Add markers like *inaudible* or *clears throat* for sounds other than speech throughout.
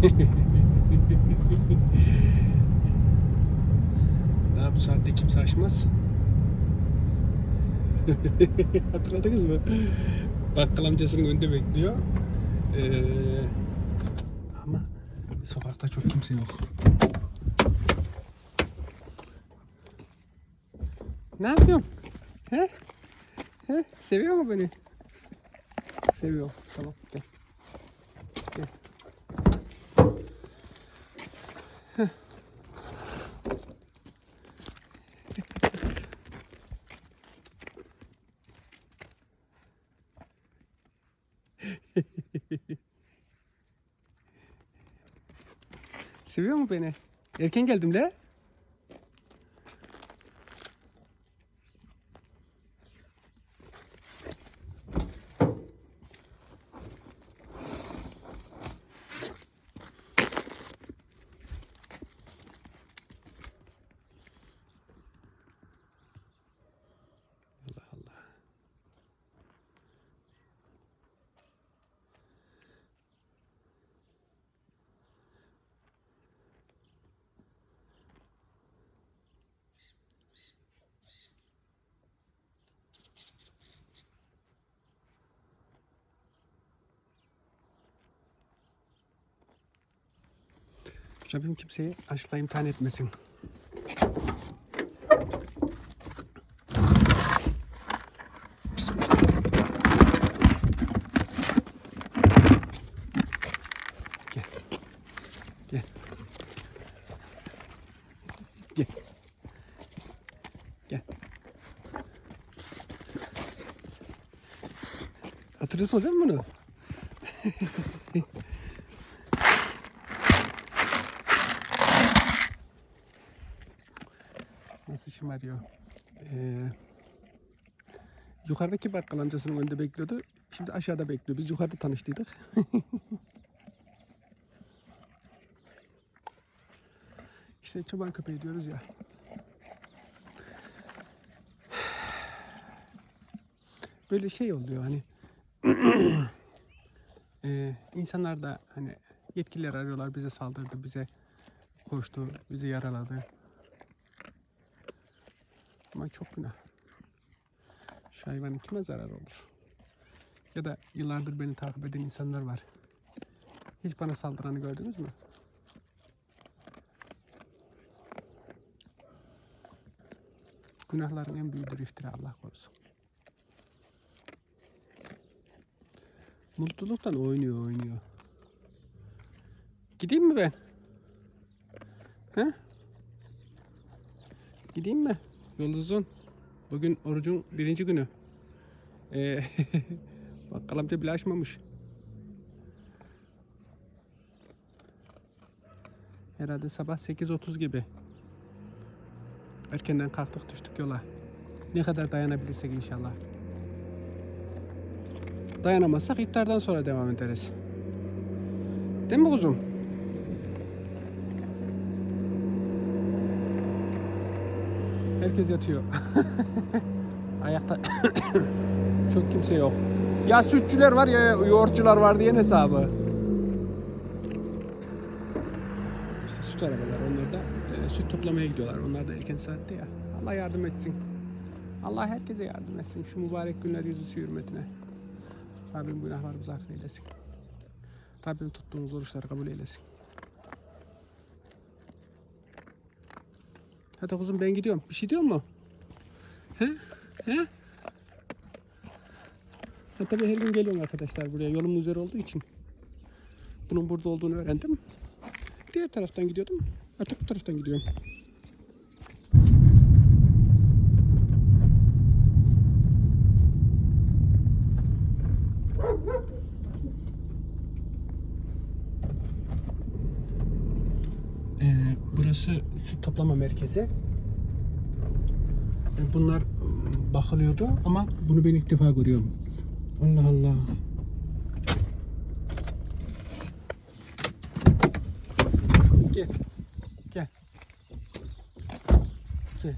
*laughs* Daha bu saatte kimse açmaz. *laughs* Hatırladınız mı? Bakkal amcasının önünde bekliyor. Ee, ama sokakta çok kimse yok. Ne yapıyorsun? He? He? Seviyor mu beni? Seviyor. Tamam gel. Gel. Heh. *laughs* Seviyor mu beni? Erken geldim de. Allah Allah. Rabbim kimseyi açla imtihan etmesin. Gel. Gel. Gel. Gel. Hatırlıyorsun hocam bunu? *laughs* Nasıl şımarıyor? Ee, yukarıdaki bakkal amcasının önünde bekliyordu. Şimdi aşağıda bekliyor. Biz yukarıda tanıştıydık. *laughs* işte çoban köpeği diyoruz ya. Böyle şey oluyor hani *clears throat* ee, insanlar da hani yetkililer arıyorlar bize saldırdı bize koştu bizi yaraladı ama çok günah. Şu hayvanın kime zarar olur? Ya da yıllardır beni takip eden insanlar var. Hiç bana saldıranı gördünüz mü? Günahların en büyüğüdür iftira Allah korusun. Mutluluktan oynuyor oynuyor. Gideyim mi ben? He? Gideyim mi? Yol uzun. Bugün orucun birinci günü. Ee, *laughs* bakkal amca bile açmamış. Herhalde sabah 8.30 gibi. Erkenden kalktık düştük yola. Ne kadar dayanabilirsek inşallah. Dayanamazsak iftardan sonra devam ederiz. Değil mi kuzum? Herkes yatıyor. *laughs* Ayakta *coughs* çok kimse yok. Ya sütçüler var ya yoğurtçular var diye hesabı. İşte süt arabalar onlar da e, süt toplamaya gidiyorlar. Onlar da erken saatte ya. Allah yardım etsin. Allah herkese yardım etsin. Şu mübarek günler yüzüsü hürmetine. Rabbim günahlarımızı affeylesin. Rabbim tuttuğumuz oruçları kabul eylesin. Hadi kuzum ben gidiyorum. Bir şey diyor mu? He? He? Ha, tabii her gün geliyorum arkadaşlar buraya yolumun üzeri olduğu için. Bunun burada olduğunu öğrendim. Diğer taraftan gidiyordum. Artık bu taraftan gidiyorum. Ee, burası süt toplama merkezi. Ee, Bunlar ım, bakılıyordu ama bunu ben ilk defa görüyorum. Allah Allah. Gel. Gel. Gel.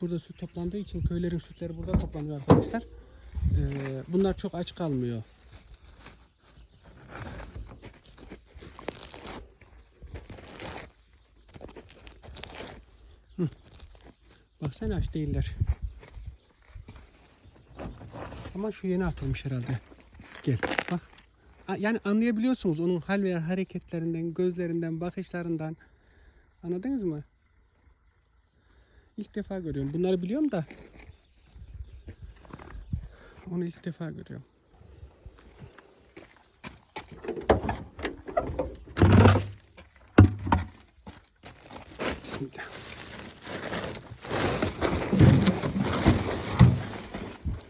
Burada süt toplandığı için köylerin sütleri burada toplanıyor arkadaşlar. Ee, bunlar çok aç kalmıyor. Baksana aç değiller. Ama şu yeni atılmış herhalde. Gel bak. Yani anlayabiliyorsunuz onun hal veya hareketlerinden, gözlerinden, bakışlarından. Anladınız mı? İlk defa görüyorum. Bunları biliyorum da. Onu ilk defa görüyorum. Bismillah.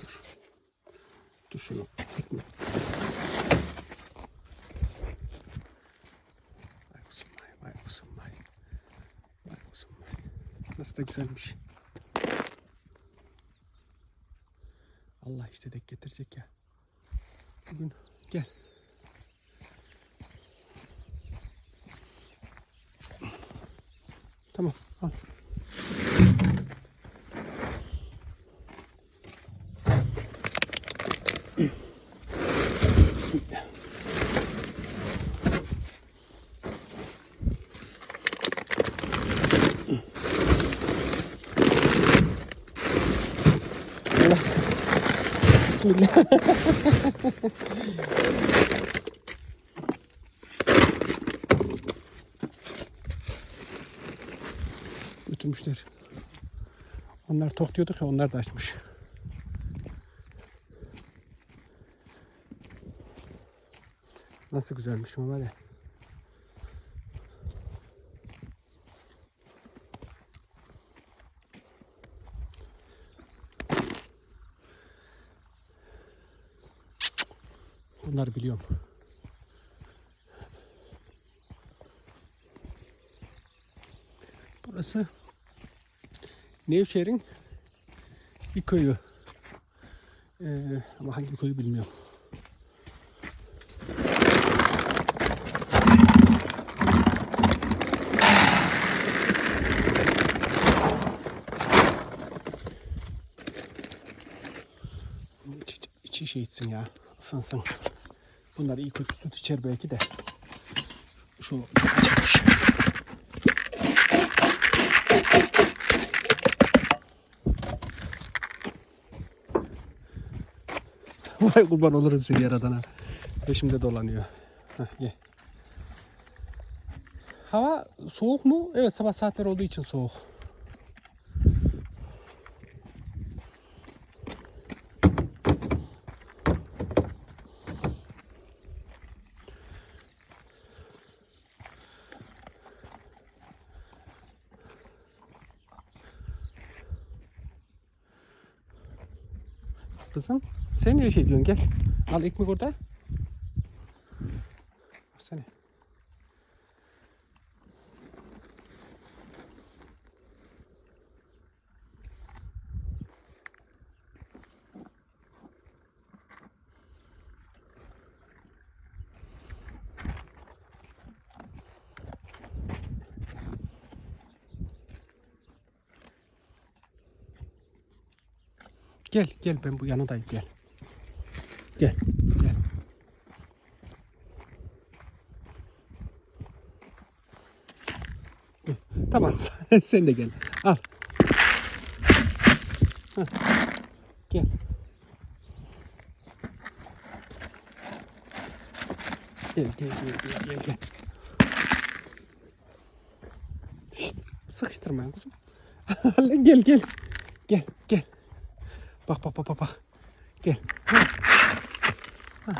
Dur. Dur şunu. Ekme. Vay kuzum vay, vay kuzum vay. Vay kuzum vay. Nasıl da güzelmiş. Allah işte denk getirecek ya. Bugün gel. Tamam al. Bismillah. *laughs* Götürmüşler. Onlar tok diyorduk ya onlar da açmış. Nasıl güzelmiş ama var. Bunları biliyorum. Burası Nevşehir'in bir köyü. Ee, ama hangi köyü bilmiyorum. İçi, içi şey içsin ya. Isınsın. Bunlar iyi kötü süt içer belki de. Şu çok acıkmış. *laughs* Vay kurban olurum seni yaradana. Peşimde dolanıyor. Heh, ye. Hava soğuk mu? Evet sabah saatler olduğu için soğuk. Kızım sen niye şey diyorsun gel. Al ekmek orada. Gel gel ben bu yanındayım gel. Gel gel. Gel. Tamam *laughs* sen de gel. Al. Hah. Gel. Gel gel gel gel gel gel. Şşt, sıkıştırmayın kuzum. *laughs* gel gel. Gel gel. Bak bak bak bak bak. Gel. Ha. Ha.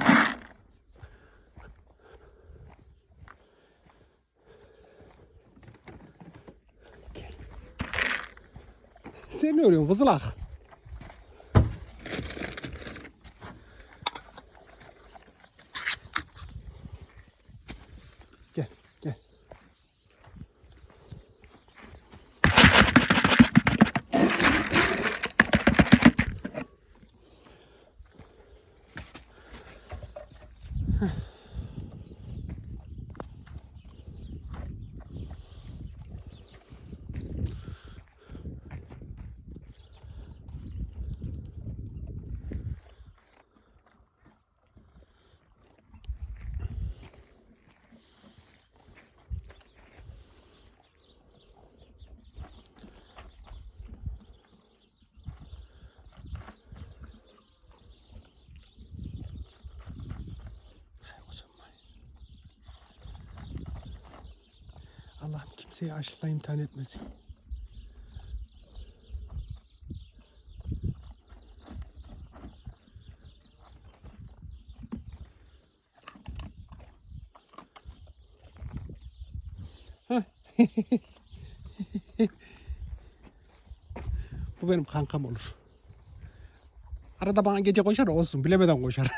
Gel. Sen ne örüyorsun kızılak? Allah'ım kimseyi aşkla imtihan etmesin. *laughs* Bu benim kankam olur. Arada bana gece koşar olsun bilemeden koşar.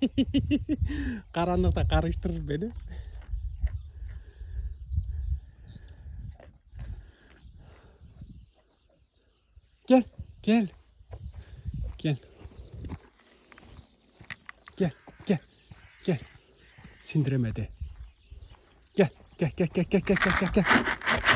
*laughs* Karanlıkta karıştırır beni. Gel, gel. Gel. Gel, gel, gel. Sindiremedi. Gel, gel, gel, gel, gel, gel, gel, gel.